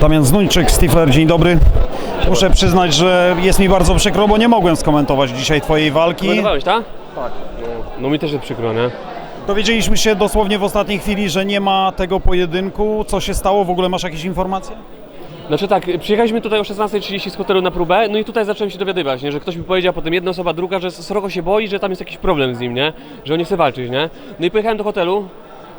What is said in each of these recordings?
Damian Znójczyk, Stifler, dzień dobry. Muszę przyznać, że jest mi bardzo przykro, bo nie mogłem skomentować dzisiaj Twojej walki. Komentowałeś, tak? Tak. No, no mi też jest przykro, nie? Dowiedzieliśmy się dosłownie w ostatniej chwili, że nie ma tego pojedynku. Co się stało? W ogóle masz jakieś informacje? Znaczy tak, przyjechaliśmy tutaj o 16.30 z hotelu na próbę, no i tutaj zacząłem się dowiadywać, nie? że ktoś mi powiedział, potem jedna osoba, druga, że Soroko się boi, że tam jest jakiś problem z nim, nie? Że on nie chce walczyć, nie? No i pojechałem do hotelu,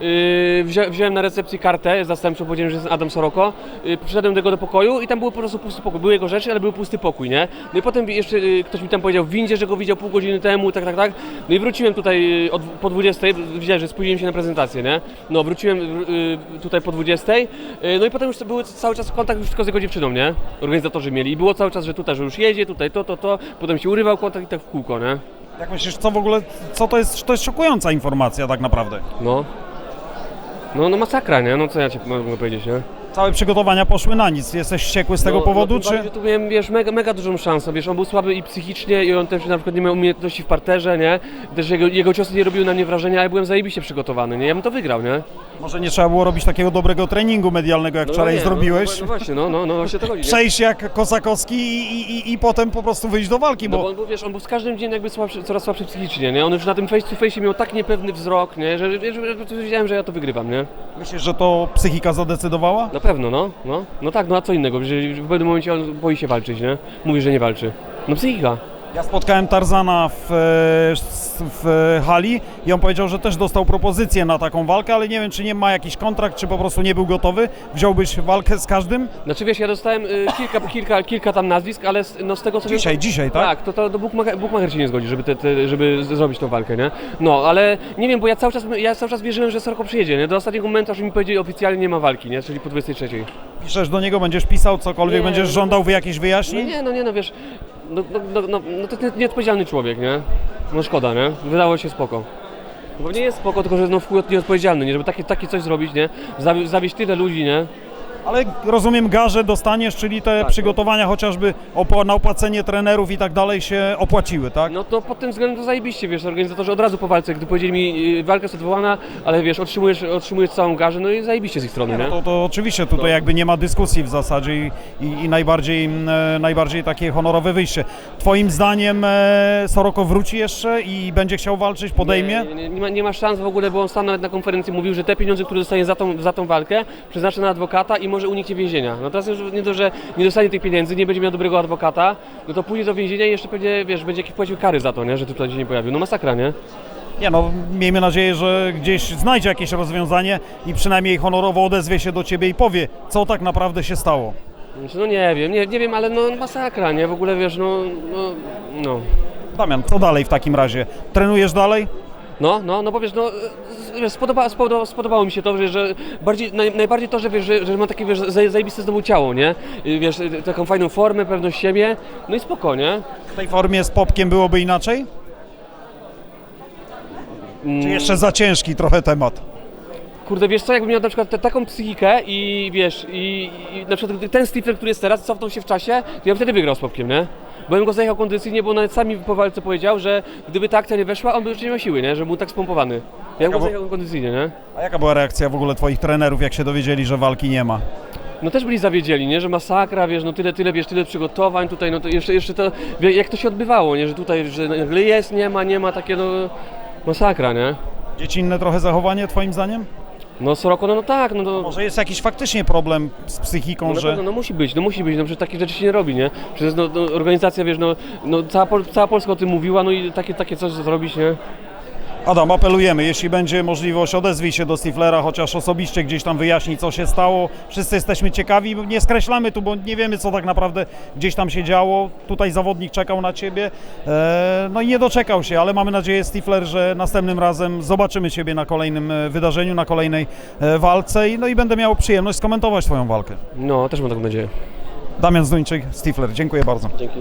Yy, wzią, wziąłem na recepcji kartę zastępczą, powiedziałem, że jest Adam Soroko. Yy, przyszedłem do jego do pokoju i tam był po prostu pusty pokój. Były jego rzeczy, ale był pusty pokój, nie? No i potem jeszcze yy, ktoś mi tam powiedział w windzie, że go widział pół godziny temu, tak, tak, tak. No i wróciłem tutaj yy, od, po 20, widziałem, że spóźniłem się na prezentację, nie? No, wróciłem yy, tutaj po 20. Yy, no i potem już to były cały czas kontakt już tylko z jego dziewczyną, nie? Organizatorzy mieli i było cały czas, że tutaj, że już jedzie, tutaj to, to, to. Potem się urywał kontakt i tak w kółko, nie? Jak myślisz, co w ogóle, co to jest, to jest szokująca informacja tak naprawdę. No. No, no masakra, nie? No co ja ci mogę powiedzieć, nie? Całe przygotowania poszły na nic. Jesteś wściekły z tego no, powodu, no, czy... Tu miałem, wiesz, mega, mega dużą szansę, wiesz, on był słaby i psychicznie i on też na przykład nie miał umiejętności w parterze, nie? Też jego, jego ciosy nie robiły na mnie wrażenia, a ja byłem zajebiście przygotowany, nie? Ja bym to wygrał, nie? Może nie trzeba było robić takiego dobrego treningu medialnego, jak No wczoraj nie, zrobiłeś? No, no, właśnie, no, no, no właśnie to chodzi? Przejść jak Kosakowski i, i, i, potem po prostu wyjść do walki, No bo... bo on był, wiesz, on był z każdym dniem jakby słabszy, coraz słabszy psychicznie, nie? On już na tym face to face miał tak niepewny wzrok, nie? Że, że, że, że wiedziałem, że ja to wygrywam, nie? Myślisz, że to psychika zadecydowała? Na pewno, no, no. No tak, no a co innego, że w pewnym momencie on boi się walczyć, nie? Mówi, że nie walczy. No psychika. Ja spotkałem Tarzana w, e, w hali i on powiedział, że też dostał propozycję na taką walkę, ale nie wiem, czy nie ma jakiś kontrakt, czy po prostu nie był gotowy. Wziąłbyś walkę z każdym? Znaczy wiesz, ja dostałem y, kilka, kilka, kilka tam nazwisk, ale z, no z tego co wiem- Dzisiaj, dzisiaj, tak? Tak, to, to, to Bookmacher się nie zgodzi, żeby, te, te, żeby z- zrobić tą walkę, nie? No, ale nie wiem, bo ja cały czas, ja cały czas wierzyłem, że Soroko przyjedzie, nie? Do ostatniego momentu, aż mi powiedzieli oficjalnie nie ma walki, nie? Czyli po 23. Piszesz do niego, będziesz pisał cokolwiek, Nie, będziesz no- żądał wy jakieś No wyjaśnień? nie, no nie, no wiesz, no, no, no, no, no to nie- nieodpowiedzialny człowiek, nie? No szkoda, nie? Wydało się spoko. No Bo nie jest spoko, tylko że no w nieodpowiedzialny, nie? Żeby takie, takie coś zrobić, nie? Zawi- zawieść tyle ludzi, nie? Ale rozumiem, garze dostaniesz, czyli te Tak, przygotowania chociażby opo- na opłacenie trenerów i tak dalej się opłaciły, tak? No to pod tym względem to zajebiście, wiesz, organizatorzy od razu po walce, gdy powiedzieli mi y, walka jest odwołana, ale wiesz, otrzymujesz, otrzymujesz całą garzę, no i zajebiście z ich strony, nie? No to, to oczywiście tutaj No. jakby nie ma dyskusji w zasadzie i, i, i najbardziej, mm, e, najbardziej takie honorowe wyjście. Twoim zdaniem e, Soroko wróci jeszcze i będzie chciał walczyć, podejmie? Nie, nie, nie, ma, nie ma szans w ogóle, bo on sam nawet na konferencji mówił, że te pieniądze, które dostanie za tą, za tą walkę, przeznaczy na adwokata i może uniknie więzienia. No teraz już nie to, że nie dostanie tych pieniędzy, nie będzie miał dobrego adwokata, no to pójdzie do więzienia i jeszcze będzie, wiesz, będzie jakieś płacił kary za to, nie? Że tutaj się nie pojawił. No masakra, nie? Nie no, miejmy nadzieję, że gdzieś znajdzie jakieś rozwiązanie i przynajmniej honorowo odezwie się do ciebie i powie, co tak naprawdę się stało. Znaczy, No nie wiem, nie, nie wiem, ale no masakra, nie? W ogóle, wiesz, no, no, no. Damian, co dalej w takim razie? Trenujesz dalej? No, no, no bo wiesz, no, e, wiesz, spodoba, spodoba, spodobało mi się to, że, że bardziej, naj, najbardziej to, że wiesz, że, że ma takie, wiesz, zaje- zajebiste znowu ciało, nie? I, Wiesz, e, taką fajną formę, pewność siebie, no i spoko, nie? W tej formie z Popkiem byłoby inaczej? Mm, Czy jeszcze za ciężki trochę temat? Kurde, wiesz co, jakbym miał na przykład te, taką psychikę i wiesz, i, i na przykład ten Stifler, który jest teraz, cofnął się w czasie, to ja bym wtedy wygrał z Popkiem, nie? Bym go zajechał kondycyjnie, bo nawet sami po walce powiedział, że gdyby ta akcja nie weszła, on by już nie miał siły, nie? Że był tak spompowany. Ja bym go zajechał kondycyjnie, nie? A jaka była reakcja w ogóle twoich trenerów, jak się dowiedzieli, że walki nie ma? No też byli zawiedzieli, nie? Że masakra, wiesz, no tyle, tyle, wiesz, tyle przygotowań tutaj, no to jeszcze, jeszcze to, jak to się odbywało, nie? Że tutaj, że nagle jest, nie ma, nie ma, takie no... Masakra, nie? Dziecinne trochę zachowanie twoim zdaniem? No Soroko, no, no tak, no to... Może jest jakiś faktycznie problem z psychiką, No, że... pewno, no musi być, no musi być, no przecież takich rzeczy się nie robi, nie? Przecież no, no, organizacja, wiesz, no, no cała, Pol- cała Polska o tym mówiła, no i takie, takie coś zrobić, nie? Adam, apelujemy, jeśli będzie możliwość, odezwij się do Stiflera, chociaż osobiście gdzieś tam wyjaśnij, co się stało. Wszyscy jesteśmy ciekawi, nie skreślamy tu, bo nie wiemy, co tak naprawdę gdzieś tam się działo. Tutaj zawodnik czekał na Ciebie, e, no i nie doczekał się, ale mamy nadzieję, Stifler, że następnym razem zobaczymy Ciebie na kolejnym e, wydarzeniu, na kolejnej e, walce i, no i będę miał przyjemność skomentować Twoją walkę. No, też mam taką nadzieję. Damian Zduńczyk, Stifler, dziękuję bardzo. Dzięki.